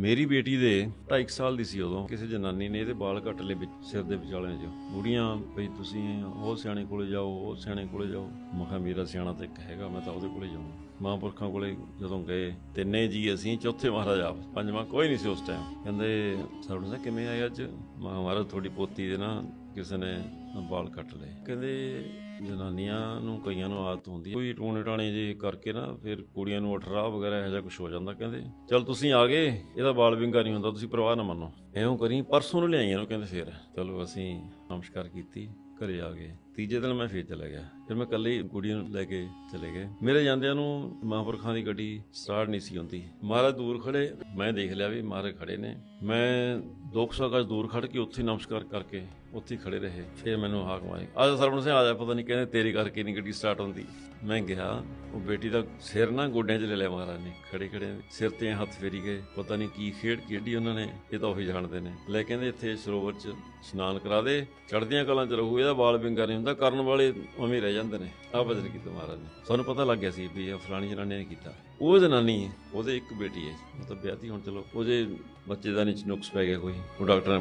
ਮੇਰੀ ਬੇਟੀ ਦੇ 2.5 ਸਾਲ ਦੀ ਸੀ ਉਦੋਂ। ਕਿਸੇ ਜਨਾਨੀ ਨੇ ਇਹਦੇ ਵਾਲ ਕੱਟ ਲਏ ਵਿੱਚ, ਸਿਰ ਦੇ ਵਿਚਾਲੇ 'ਚ। ਬੁੜੀਆਂ ਭਈ ਤੁਸੀਂ ਉਹ ਸਿਆਣੇ ਕੋਲੇ ਜਾਓ, ਉਹ ਸਿਆਣੇ ਕੋਲੇ ਜਾਓ। ਮੈਂ ਕਿਹਾ, ਮੇਰਾ ਸਿਆਣਾ ਤਾਂ ਇੱਕ ਹੈਗਾ, ਮੈਂ ਤਾਂ ਉਹਦੇ ਕੋਲੇ ਜਾਊਂ ਮਹਾਂਪੁਰਖਾਂ ਕੋਲੇ ਜਦੋਂ ਗਏ, ਤਿੰਨੇ ਜੀ ਅਸੀਂ, ਚੌਥੇ ਮਹਾਰਾਜ ਆਪ, ਪੰਜਵਾਂ ਕੋਈ ਨਹੀਂ ਸੀ ਉਸ ਟਾਈਮ ਕਹਿੰਦੇ, ਸਰਵਣ ਸਿੰਘ ਕਿਵੇਂ ਆਏ ਅੱਜ? ਮੈਂ ਮਹਾਰਾਜ, ਤੁਹਾਡੀ ਪੋਤੀ ਦੇ ਨਾ ਕਿਸੇ ਨੇ ਵਾਲ ਕੱਟ ਲਏ। ਕਹਿੰਦੇ ਜਨਾਨੀਆਂ ਨੂੰ ਕਈਆਂ ਨੂੰ ਆਦਤ ਹੁੰਦੀ ਹੈ। ਕੋਈ ਟੂਣੇ ਟਾਣੇ ਜੇ ਕਰਕੇ ਨਾ, ਫਿਰ ਕੁੜੀਆਂ ਨੂੰ ਅਠਰਾ ਵਗੈਰਾ ਇਹੋ ਜਿਹਾ ਕੁਝ ਹੋ ਜਾਂਦਾ ਕਹਿੰਦੇ। ਚਲ ਤੁਸੀਂ ਆ ਗਏ, ਇਹਦਾ ਬਾਲ ਵਿੰਗਾ ਨਹੀਂ ਹੁੰਦਾ, ਤੁਸੀਂ ਪਰਵਾਹ ਨਾ ਮੰਨੋ। ਐਉਂ ਕਰੀ, ਪਰਸੋਂ ਨੂੰ ਲਿਆਈਆਂ ਨੂੰ ਕਹਿੰਦੇ ਫਿਰ। ਚਲੋ ਅਸੀਂ ਨਮਸਕਾਰ ਕੀਤੀ, ਘਰੇ ਆ ਗਏ। ਤੀਜੇ ਦਿਨ ਮੈਂ ਫੇਰ ਚਲਾ ਗਿਆ। ਫਿਰ ਮੈਂ ਇਕੱਲੇ ਹੀ ਕੁੜੀ ਨੂੰ ਲੈ ਕੇ ਚਲੇ ਗਏ। ਮੇਰੇ ਜਾਂਦਿਆਂ ਨੂੰ ਮਹਾਂਪੁਰਖਾਂ ਦੀ ਗੱਡੀ ਸਟਾਰਟ ਨਹੀਂ ਸੀ ਹੁੰਦੀ। ਮਹਾਰਾਜ ਦੂਰ ਖੜੇ। ਮੈਂ ਦੇਖ ਲਿਆ ਵੀ ਮਹਾਰਾਜ ਖੜੇ ਨੇ। ਮੈਂ 200 ਗਜ ਦੂਰ ਖੜ ਕੇ ਉੱਥੇ ਨਮਸਕਾਰ ਕਰਕੇ ਉੱਥੇ ਖੜੇ ਰਹੇ। ਫਿਰ ਮੈਨੂੰ ਹਾਕ ਮਾਰੀ। ਆਜ ਸਰਵਣ ਸਿੰਘ ਆ ਜਾ, ਪਤਾ ਨਹੀਂ ਕਹਿੰਦੇ ਤੇਰੀ ਕਰਕੇ ਨਹੀਂ ਗੱਡੀ ਸਟਾਰਟ ਹੁੰਦੀ। ਮੈਂ ਗਿਆ ਉਹ ਬੇਟੀ ਦਾ ਸਿਰ ਨਾ ਗੋਡਿਆਂ 'ਚ ਲੈ ਲਿਆ ਮਹਾਰਾਜ ਨੇ। ਖੜੇ ਖੜੇ ਸਿਰ ਤੇ ਹੱਥ ਫੇਰੀ ਗਏ। ਪਤਾ ਨਹੀਂ ਕੀ ਖੇਡ ਖੇਡੀ ਉਹਨਾਂ ਨੇ। ਇਹ ਤਾਂ ਉਹੀ ਜਾਣਦੇ ਨੇ। ਲੈ ਕਹਿੰਦੇ ਇੱਥੇ ਸਰੋਵਰ 'ਚ ਇਸ਼ਨਾਨ ਕਰਾ ਦੇ। ਚੜਦੀਆਂ ਕਲਾਂ 'ਚ ਰਹੂ। ਇਹਦਾ ਵਾਲ ਵਿੰਗਾ ਨਹੀਂ ਹੁੰਦਾ ਕਰਨ ਵਾਲੇ ਉਵੇਂ ਰਹਿ ਜਾਂਦੇ ਨੇ। ਆ ਬਦਲ ਕੀਤਾ ਮਹਾਰਾਜ ਨੇ। ਸਾਨੂੰ ਪਤਾ ਲੱਗ ਗਿਆ ਸੀ ਵੀ ਇਹ ਫਲਾਣੀ ਜਨਾਨੀ ਨੇ ਕੀਤਾ। ਉਹ ਜਨਾਨੀ ਹੈ ਉਹਦੇ ਇੱਕ ਬੇਟੀ ਹੈ। ਉਹ ਤਾਂ ਵਿਆਹਤੀ ਹੁਣ ਚਲੋ, ਉਹਦੇ ਬੱਚੇ ਦਾ ਨਹੀਂ ਨੁਕਸ ਪੈ ਗਿਆ ਕੋਈ। ਉਹ ਡਾਕਟਰ ਨੇ